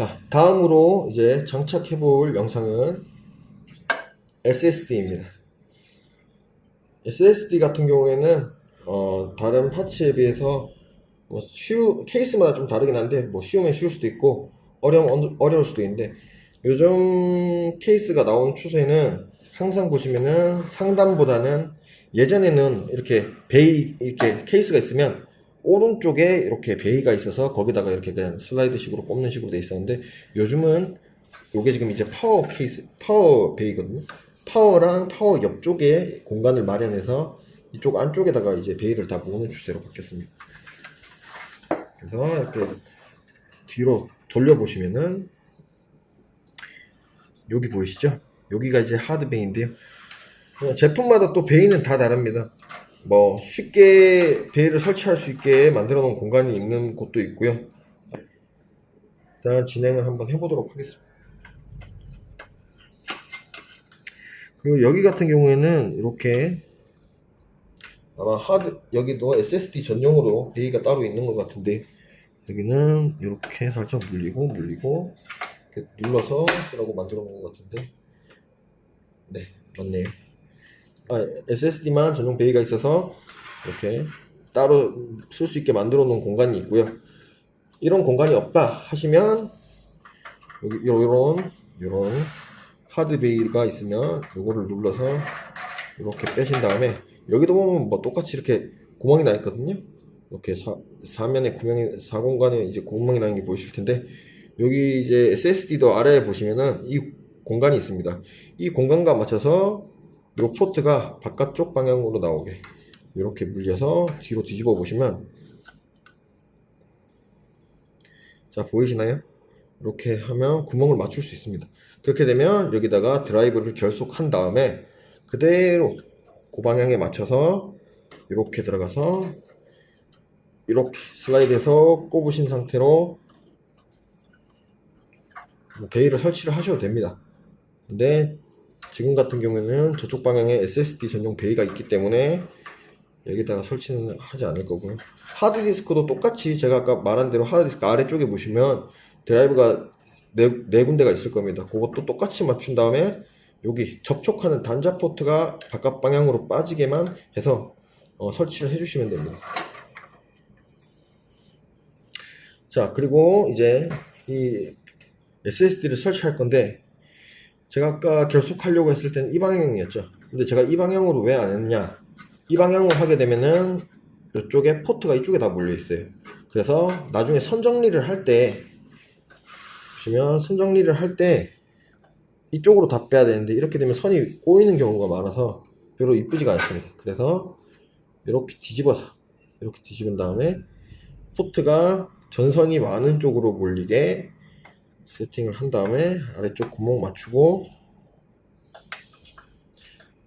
자, 다음으로 이제 장착해 볼 영상은 SSD입니다. SSD 같은 경우에는 어, 다른 파츠에 비해서 뭐 쉬우 케이스마다 좀 다르긴 한데 뭐 쉬우면 쉬울 수도 있고 어려우면 어려울 수도 있는데 요즘 케이스가 나온 추세는 항상 보시면은 상단보다는 예전에는 이렇게 베이 이렇게 케이스가 있으면 오른쪽에 이렇게 베이가 있어서 거기다가 이렇게 그냥 슬라이드식으로 꼽는 식으로 돼 있었는데 요즘은 요게 지금 이제 파워 케이스 파워 베이거든요. 파워랑 파워 옆쪽에 공간을 마련해서 이쪽 안쪽에다가 이제 베이를 다 모으는 추세로 바뀌었습니다. 그래서 이렇게 뒤로 돌려보시면은 여기 보이시죠? 여기가 이제 하드 베이인데요. 어, 제품마다 또 베이는 다 다릅니다. 뭐 쉽게 베이를 설치할 수 있게 만들어 놓은 공간이 있는 곳도 있고요. 일단 진행을 한번 해보도록 하겠습니다. 그리고 여기 같은 경우에는 이렇게 아마 하드 여기도 SSD 전용으로 베이가 따로 있는 것 같은데 여기는 이렇게 살짝 물리고 물리고 이렇게 눌러서 쓰라고 만들어 놓은 것 같은데 네 맞네요 아, SSD만 전용 베이가 있어서 이렇게 따로 쓸 수 있게 만들어 놓은 공간이 있고요 이런 공간이 없다 하시면 여기 요런 요런 하드 베이가 있으면 요거를 눌러서 이렇게 빼신 다음에 여기도 보면 뭐 똑같이 이렇게 구멍이 나 있거든요. 이렇게 사, 사면에 구멍이 사공간에 이제 구멍이 나는 게 보이실 텐데 여기 이제 SSD도 아래에 보시면은 이 공간이 있습니다. 이 공간과 맞춰서 이 포트가 바깥쪽 방향으로 나오게 이렇게 물려서 뒤로 뒤집어 보시면 자 보이시나요? 이렇게 하면 구멍을 맞출 수 있습니다. 그렇게 되면 여기다가 드라이브를 결속한 다음에 그대로 그 방향에 맞춰서 이렇게 들어가서 이렇게 슬라이드해서 꼽으신 상태로 베이를 설치를 하셔도 됩니다. 근데 지금 같은 경우에는 저쪽 방향에 SSD 전용 베이가 있기 때문에 여기다가 설치는 하지 않을 거고요. 하드디스크도 똑같이 제가 아까 말한 대로 하드디스크 아래쪽에 보시면 드라이브가 네, 네 군데가 있을 겁니다. 그것도 똑같이 맞춘 다음에 여기 접촉하는 단자 포트가 바깥 방향으로 빠지게만 해서 어, 설치를 해주시면 됩니다. 자 그리고 이제 이 SSD를 설치할 건데 제가 아까 결속하려고 했을 때는 이 방향이었죠. 근데 제가 이 방향으로 왜 안 했냐? 이 방향으로 하게 되면은 이쪽에 포트가 이쪽에 다 몰려 있어요. 그래서 나중에 선 정리를 할 때 보시면 선 정리를 할 때 이쪽으로 다 빼야 되는데 이렇게 되면 선이 꼬이는 경우가 많아서 별로 이쁘지가 않습니다. 그래서 이렇게 뒤집어서 이렇게 뒤집은 다음에 포트가 전선이 많은 쪽으로 몰리게 세팅을 한 다음에 아래쪽 구멍 맞추고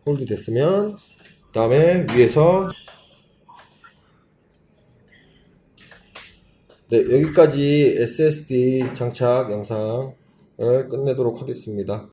홀드 됐으면 그 다음에 위에서 네 여기까지 SSD 장착 영상을 끝내도록 하겠습니다